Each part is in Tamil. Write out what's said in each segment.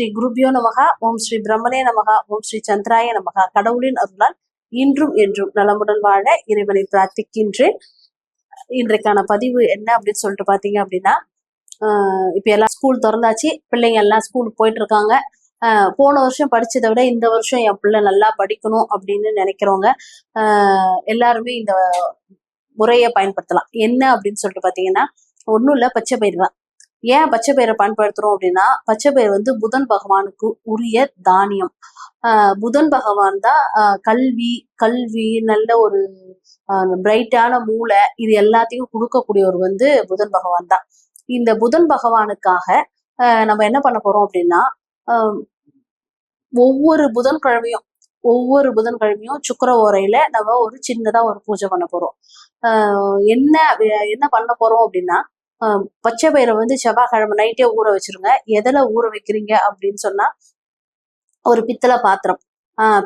ஸ்ரீ குருபியோ நமகா ஓம் ஸ்ரீ பிரம்மனே நமகா ஓம் ஸ்ரீ சந்திராய நமகா. கடவுளின் அருளால் இன்றும் என்றும் நலமுடன் வாழ இறைவனை பிரார்த்திக்கின்றேன். இன்றைக்கான பதிவு என்ன அப்படின்னு சொல்லிட்டு பாத்தீங்க அப்படின்னா ஆஹ் இப்ப எல்லாம் ஸ்கூல் திறந்தாச்சு. பிள்ளைங்க எல்லாம் ஸ்கூலுக்கு போயிட்டு இருக்காங்க. போன வருஷம் படிச்சதை விட இந்த வருஷம் என் பிள்ளை நல்லா படிக்கணும் அப்படின்னு நினைக்கிறவங்க ஆஹ் எல்லாருமே இந்த முறையை பயன்படுத்தலாம். என்ன அப்படின்னு சொல்லிட்டு பாத்தீங்கன்னா ஒண்ணும் இல்ல பச்சை பயிர் தான். ஏன் பச்சை பயிரை பயன்படுத்துறோம் அப்படின்னா பச்சை பயிர் வந்து புதன் பகவானுக்கு உரிய தானியம். ஆஹ் புதன் பகவான் தான் ஆஹ் கல்வி கல்வி நல்ல ஒரு பிரைட்டான மூளை இது எல்லாத்தையும் கொடுக்கக்கூடியவர் வந்து புதன் பகவான் தான். இந்த புதன் பகவானுக்காக ஆஹ் நம்ம என்ன பண்ண போறோம் அப்படின்னா ஆஹ் ஒவ்வொரு புதன்கிழமையும் ஒவ்வொரு புதன்கிழமையும் சுக்கர ஓரையில நம்ம ஒரு சின்னதா ஒரு பூஜை பண்ண போறோம். ஆஹ் என்ன என்ன பண்ண போறோம் அப்படின்னா பச்சை பயிரை வந்து செவ்வாய்க்கிழமை நைட்டே ஊற வச்சிருங்க. எதில் ஊற வைக்கிறீங்க அப்படின்னு சொன்னா ஒரு பித்தளை பாத்திரம்.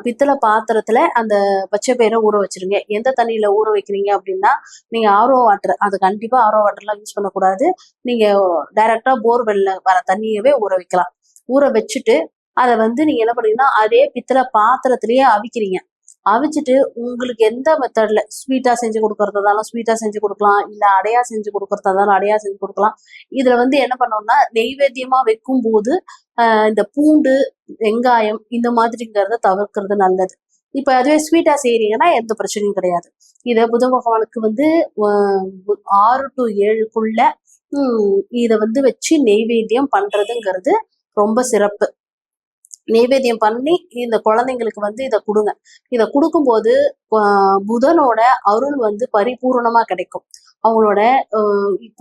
பித்தளை பாத்திரத்துல அந்த பச்சை பயிரை ஊற வச்சிருங்க. எந்த தண்ணியில ஊற வைக்கிறீங்க அப்படின்னா நீங்க ஆரோ வாட்டர் அது கண்டிப்பா ஆரோ வாட்டர்லாம் யூஸ் பண்ணக்கூடாது. நீங்க டைரக்டா போர்வெல்ல வர தண்ணியவே ஊற வைக்கலாம். ஊற வச்சுட்டு அதை வந்து நீங்க என்ன பண்ணீங்கன்னா அதே பித்தளை பாத்திரத்திலேயே அவிக்கிறீங்க. அவிச்சிட்டு உங்களுக்கு எந்த மெத்தட்ல ஸ்வீட்டா செஞ்சு கொடுக்கறதாலும் ஸ்வீட்டா செஞ்சு கொடுக்கலாம். இல்ல அடையா செஞ்சு கொடுக்கறதாலும் அடையா செஞ்சு கொடுக்கலாம். இதுல வந்து என்ன பண்ணோம்னா நெய்வேத்தியமா வைக்கும் போது இந்த பூண்டு வெங்காயம் இந்த மாதிரிங்கிறத தவிர்க்கிறது நல்லது. இப்ப அதுவே ஸ்வீட்டா செய்யறீங்கன்னா எந்த பிரச்சனையும் கிடையாது. இத புத பகவானுக்கு வந்து ஆறு டு ஏழுக்குள்ள இதை இத வந்து வச்சு நெய்வேத்தியம் பண்றதுங்கிறது ரொம்ப சிறப்பு. நைவேத்தியம் பண்ணி இந்த குழந்தைங்களுக்கு வந்து இதை கொடுங்க. இதை கொடுக்கும்போது புதனோட அருள் வந்து பரிபூர்ணமா கிடைக்கும். அவங்களோட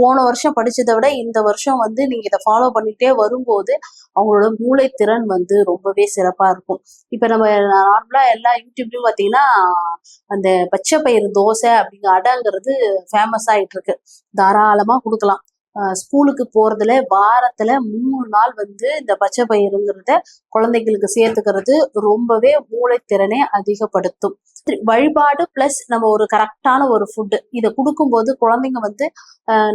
போன வருஷம் படிச்சதை விட இந்த வருஷம் வந்து நீங்க இதை ஃபாலோ பண்ணிட்டே வரும்போது அவங்களோட மூளை திறன் வந்து ரொம்பவே சிறப்பா இருக்கும். இப்ப நம்ம நார்மலா எல்லா யூடியூப்லயும் பாத்தீங்கன்னா அந்த பச்சை பயிறு தோசை அப்படிங்கிற அடங்கிறது ஃபேமஸ் ஆயிட்டு இருக்கு. தாராளமா கொடுக்கலாம். ஸ்கூலுக்கு போறதுல வாரத்துல மூணு நாள் வந்து இந்த பச்சை பயிறுங்கிறத குழந்தைங்களுக்கு சேர்த்துக்கிறது ரொம்பவே மூளைத்திறனை அதிகப்படுத்தும். வழிபாடு பிளஸ் நம்ம ஒரு கரெக்டான ஒரு ஃபுட்டு இதை கொடுக்கும்போது குழந்தைங்க வந்து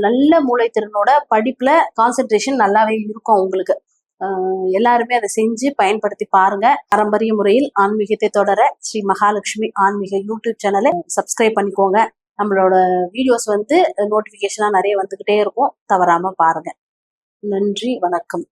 நல்ல மூளைத்திறனோட படிப்புல கான்சென்ட்ரேஷன் நல்லாவே இருக்கும் அவங்களுக்கு. எல்லாருமே அதை செஞ்சு பயன்படுத்தி பாருங்க. பாரம்பரிய முறையில் ஆன்மீகத்தை தொடர ஸ்ரீ மகாலட்சுமி ஆன்மீக யூடியூப் சேனலை சப்ஸ்கிரைப் பண்ணிக்கோங்க. நம்மளோட வீடியோஸ் வந்து நோட்டிஃபிகேஷனாக நிறைய வந்துக்கிட்டே இருக்கும். தவறாம பாருங்க. நன்றி வணக்கம்.